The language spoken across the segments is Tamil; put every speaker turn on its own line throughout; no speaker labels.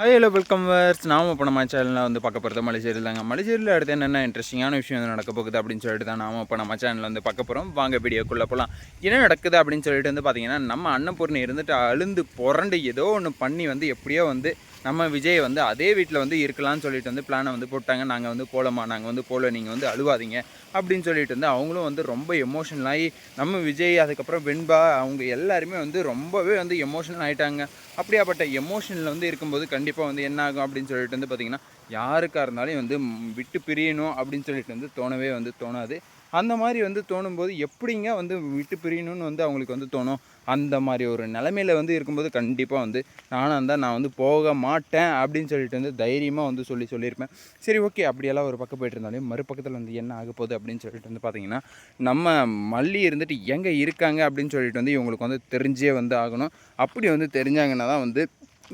ஹாய் ஹலோ வெல்கம் வர்ஸ் நாம இப்போ நம்ம சேனலில் வந்து பார்க்க போகிறது மலைச்சேரி தாங்க மலைச்சேரியில் அடுத்து என்னென்ன இன்ட்ரெஸ்டிங்கான விஷயம் வந்து நடக்க போகுது அப்படின்னு சொல்லிட்டு தான் நாம இப்போ நம்ம சேனலில் வந்து பார்க்க போகிறோம் வாங்க வீடியோக்குள்ளே போகலாம் என்ன நடக்குது அப்படின்னு சொல்லிட்டு வந்து பார்த்தீங்கன்னா நம்ம அன்னபூர்ணி இருந்துட்டு அழுந்து புரண்டு ஏதோ ஒன்று பண்ணி வந்து எப்படியோ வந்து நம்ம விஜய் வந்து அதே வீட்டில் வந்து இருக்கலாம்னு சொல்லிட்டு வந்து பிளானை வந்து போட்டாங்க. நாங்கள் வந்து போகலாமா நாங்கள் வந்து போகல நீங்கள் வந்து அழுவாதீங்க அப்படின்னு சொல்லிட்டு வந்து அவங்களும் வந்து ரொம்ப எமோஷனல் ஆகி நம்ம விஜய் அதுக்கப்புறம் வெண்பா அவங்க எல்லாருமே வந்து ரொம்பவே வந்து எமோஷனல் ஆகிட்டாங்க அப்படியாப்பட்ட எமோஷனில் வந்து இருக்கும்போது கண்டிப்பாக வந்து என்ன ஆகும் அப்படின்னு சொல்லிட்டு வந்து பார்த்திங்கன்னா யாருக்காக இருந்தாலும் வந்து விட்டு பிரியணும் அப்படின்னு சொல்லிட்டு வந்து தோணவே வந்து தோணாது. அந்த மாதிரி வந்து தோணும்போது எப்படிங்க வந்து விட்டு பிரியணும்னு வந்து அவங்களுக்கு வந்து தோணும்? அந்த மாதிரி ஒரு நிலமையில வந்து இருக்கும்போது கண்டிப்பாக வந்து நானாக இருந்தால் நான் வந்து போக மாட்டேன் அப்படின்னு சொல்லிட்டு வந்து தைரியமாக வந்து சொல்லி சொல்லியிருப்பேன். சரி ஓகே. அப்படியெல்லாம் ஒரு பக்கம் போயிட்டு இருந்தாலும் மறுபக்கத்தில் வந்து என்ன ஆக போகுது அப்படின்னு சொல்லிட்டு வந்து பார்த்தீங்கன்னா நம்ம மல்லி இருந்துட்டு எங்கே இருக்காங்க அப்படின்னு சொல்லிட்டு வந்து இவங்களுக்கு வந்து தெரிஞ்சே வந்து ஆகணும். அப்படி வந்து தெரிஞ்சாங்கன்னா தான் வந்து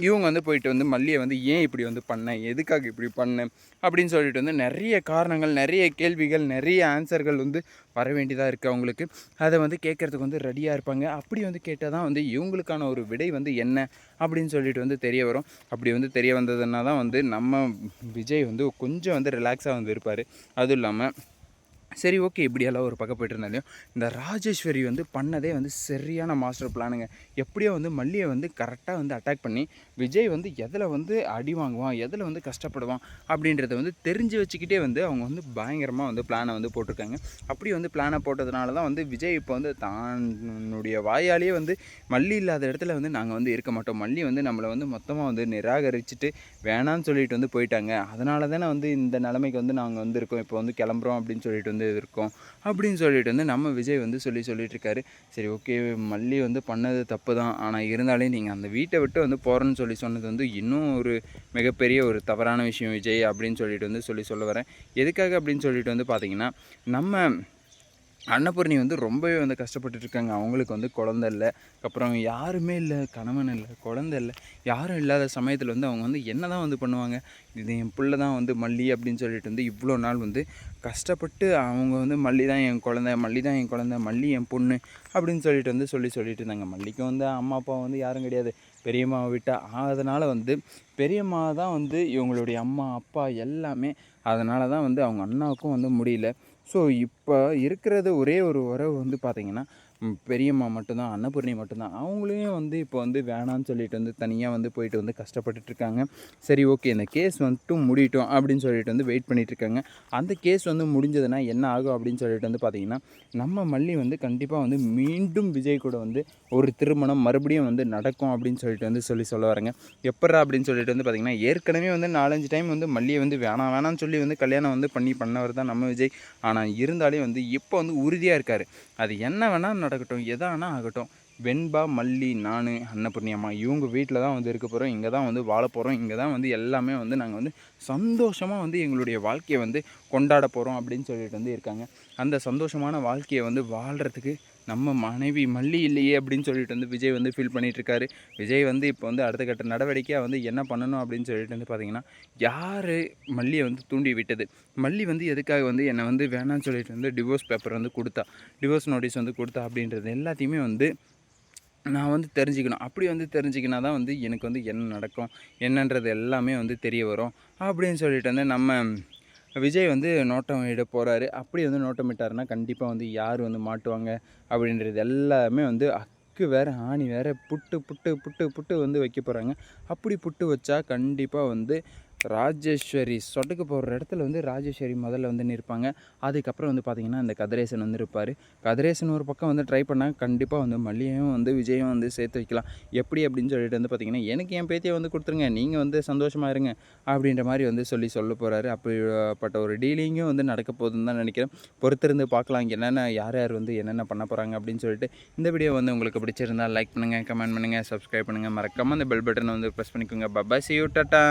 இவங்க வந்து போயிட்டு வந்து மல்லியை வந்து ஏன் இப்படி வந்து பண்ணேன் எதுக்காக இப்படி பண்ணேன் அப்படின்னு சொல்லிட்டு வந்து நிறைய காரணங்கள் நிறைய கேள்விகள் நிறைய ஆன்சர்கள் வந்து வர வேண்டியதாக இருக்குது அவங்களுக்கு. அதை வந்து கேட்குறதுக்கு வந்து ரெடியாக இருப்பாங்க. அப்படி வந்து கேட்டால் தான் வந்து இவங்களுக்கான ஒரு விடை வந்து என்ன அப்படின்னு சொல்லிட்டு வந்து தெரிய வரும். அப்படி வந்து தெரிய வந்ததுன்னா தான் வந்து நம்ம விஜய் வந்து கொஞ்சம் வந்து ரிலாக்ஸாக வந்து இருப்பார். அதுவும் இல்லாமல் சரி ஓகே இப்படியெல்லாம் ஒரு பக்கம் போயிட்டு இருந்தாலையும் இந்த ராஜேஸ்வரி வந்து பண்ணதே வந்து சரியான மாஸ்டர் பிளானுங்க எப்படியோ வந்து மல்லியை வந்து கரெக்டாக வந்து அட்டாக் பண்ணி விஜய் வந்து எதில் வந்து அடி வாங்குவான் எதில் வந்து கஷ்டப்படுவான் அப்படின்றத வந்து தெரிஞ்சு வச்சுக்கிட்டே வந்து அவங்க வந்து பயங்கரமாக வந்து பிளானை வந்து போட்டிருக்காங்க. அப்படி வந்து பிளானை போட்டதுனால தான் வந்து விஜய் இப்போ வந்து தன்னுடைய வாயாலேயே வந்து மல்லி இல்லாத இடத்துல வந்து நாங்கள் வந்து இருக்க மாட்டோம். மல்லி வந்து நம்மளை வந்து மொத்தமாக வந்து நிராகரிச்சுட்டு வேணான்னு சொல்லிட்டு வந்து போயிட்டாங்க. அதனால தானே வந்து இந்த நிலைமைக்கு வந்து நாங்கள் வந்து இருக்கோம். இப்போ வந்து கிளம்புறோம் அப்படின்னு சொல்லிட்டு வந்து இருக்கும் அப்படின்னு சொல்லிட்டு வந்து நம்ம விஜய் வந்து சொல்லி சொல்லிட்டு சரி ஓகே மல்லி வந்து பண்ணது தப்பு தான் ஆனால் இருந்தாலே நீங்கள் அந்த வீட்டை விட்டு வந்து போகிறேன்னு சொல்லி சொன்னது வந்து இன்னும் ஒரு மிகப்பெரிய ஒரு தவறான விஷயம் விஜய் அப்படின்னு சொல்லிட்டு வந்து சொல்லி சொல்ல வரேன். எதுக்காக அப்படின்னு சொல்லிட்டு வந்து பார்த்திங்கன்னா நம்ம அன்னபூர்ணி வந்து ரொம்பவே வந்து கஷ்டப்பட்டுட்ருக்காங்க. அவங்களுக்கு வந்து குழந்த இல்லை. அப்புறம் யாருமே இல்லை. கணவன் இல்லை. குழந்த இல்லை. யாரும் இல்லாத சமயத்தில் வந்து அவங்க வந்து என்ன தான் வந்து பண்ணுவாங்க? இது என் பிள்ளை தான் வந்து மல்லி அப்படின்னு சொல்லிட்டு வந்து இவ்வளோ நாள் வந்து கஷ்டப்பட்டு அவங்க வந்து மல்லி தான் என் குழந்த மல்லி தான் என் குழந்த மல்லி என் பொண்ணு அப்படின்னு சொல்லிட்டு வந்து சொல்லி சொல்லிட்டு இருந்தாங்க. மல்லிக்கு வந்து அம்மா அப்பா வந்து யாரும் கிடையாது. பெரியம்மாவை விட்டால் அதனால் வந்து பெரியம்மா தான் வந்து இவங்களுடைய அம்மா அப்பா எல்லாமே அதனால தான் வந்து அவங்க அண்ணாவுக்கும் வந்து முடியல. ஸோ இப்போ இருக்கிறது ஒரே ஒரு உறவு வந்து பார்த்திங்கன்னா பெரியம்மா மட்டும்தான் அன்னபூர்ணி மட்டும்தான். அவங்களையும் வந்து இப்போ வந்து வேணான்னு சொல்லிட்டு வந்து தனியாக வந்து போயிட்டு வந்து கஷ்டப்பட்டுட்ருக்காங்க சரி ஓகே இந்த கேஸ் வந்துட்டு முடியட்டும் அப்படின்னு சொல்லிட்டு வந்து வெயிட் பண்ணிகிட்ருக்காங்க அந்த கேஸ் வந்து முடிஞ்சதுன்னா என்ன ஆகும் அப்படின்னு சொல்லிட்டு வந்து பார்த்திங்கன்னா நம்ம மல்லி வந்து கண்டிப்பாக வந்து மீண்டும் விஜய் கூட வந்து ஒரு திருமணம் மறுபடியும் வந்து நடக்கும் அப்படின்னு சொல்லிட்டு வந்து சொல்லி சொல்ல வரேங்க எப்பட்றா அப்படின்னு சொல்லிட்டு வந்து பார்த்திங்கன்னா ஏற்கனவே வந்து நாலஞ்சு டைம் வந்து மல்லியை வந்து வேணாம் வேணாம்னு சொல்லி வந்து கல்யாணம் வந்து பண்ணி பண்ணவர் தான் நம்ம விஜய். ஆனால் இருந்தாலே வந்து இப்போ வந்து உறுதியாக இருக்கார். அது என்ன வேணால் இருக்கட்டும் எதானா ஆகட்டும். வெண்பா மல்லி நான் அன்னபூர்ணியம்மா இவங்க வீட்டில் தான் வந்து இருக்க போகிறோம் இங்கே தான் வந்து வாழ போகிறோம் இங்கே தான் வந்து எல்லாமே வந்து நாங்கள் வந்து சந்தோஷமாக வந்து எங்களுடைய வாழ்க்கையை வந்து கொண்டாட போகிறோம் அப்படின்னு சொல்லிட்டு வந்து இருக்காங்க. அந்த சந்தோஷமான வாழ்க்கையை வந்து வாழ்கிறதுக்கு நம்ம மனைவி மல்லி இல்லையே அப்படின்னு சொல்லிட்டு வந்து விஜய் வந்து ஃபீல் பண்ணிகிட்ருக்காரு விஜய் வந்து இப்போ வந்து அடுத்த கட்ட நடவடிக்கையாக வந்து என்ன பண்ணணும் அப்படின்னு சொல்லிட்டு வந்து பார்த்தீங்கன்னா யார் மல்லியை வந்து தூண்டி விட்டது? மல்லி வந்து எதுக்காக வந்து என்னை வந்து வேணாம்னு சொல்லிட்டு வந்து டிவோர்ஸ் பேப்பர் வந்து கொடுத்தா டிவோர்ஸ் நோட்டீஸ் வந்து கொடுத்தா அப்படின்றது எல்லாத்தையுமே வந்து நான் வந்து தெரிஞ்சுக்கணும். அப்படி வந்து தெரிஞ்சுக்கினா தான் வந்து எனக்கு வந்து என்ன நடக்கும்? என்னன்றது எல்லாமே வந்து தெரிய வரும். அப்படின்னு சொல்லிட்டு வந்து நம்ம விஜய் வந்து நோட்டம் இட போகிறாரு அப்படி வந்து நோட்டம் இட்டாருன்னா கண்டிப்பாக வந்து யார் வந்து மாட்டுவாங்க அப்படின்றது எல்லாமே வந்து அக்கு வேற ஆணி வேறு புட்டு புட்டு புட்டு புட்டு வந்து வைக்க போகிறாங்க அப்படி புட்டு வச்சா கண்டிப்பாக வந்து ராஜேஸ்வரி சொட்டுக்கு போகிற இடத்துல வந்து ராஜேஸ்வரி முதல்ல வந்து நிற்பாங்க. அதுக்கப்புறம் வந்து பார்த்திங்கன்னா இந்த கதிரேசன் வந்து இருப்பார். கதிரேசன் ஒரு பக்கம் வந்து ட்ரை பண்ணால் கண்டிப்பாக வந்து மல்லியையும் வந்து விஜயும் வந்து சேர்த்து வைக்கலாம். எப்படி அப்படின்னு சொல்லிட்டு வந்து பார்த்திங்கன்னா எனக்கு என் பேத்தியை வந்து கொடுத்துருங்க. நீங்கள் வந்து சந்தோஷமாக இருங்க. அப்படின்ற மாதிரி வந்து சொல்லி சொல்ல போகிறாரு அப்படிப்பட்ட ஒரு டீலிங்கும் வந்து நடக்க போகுதுன்னு தான் நினைக்கிறேன். பொறுத்திருந்து பார்க்கலாம். இங்கே என்னென்ன யார் யார் வந்து என்னென்ன பண்ண போகிறாங்க அப்படின்னு சொல்லிட்டு இந்த வீடியோ வந்து உங்களுக்கு பிடிச்சிருந்தா லைக் பண்ணுங்கள் கமெண்ட் பண்ணுங்கள் சப்ஸ்கிரைப் பண்ணுங்கள் மறக்காமல் அந்த பெல் பட்டனை வந்து ப்ரெஸ் பண்ணிக்கோங்க. Bye bye C you tata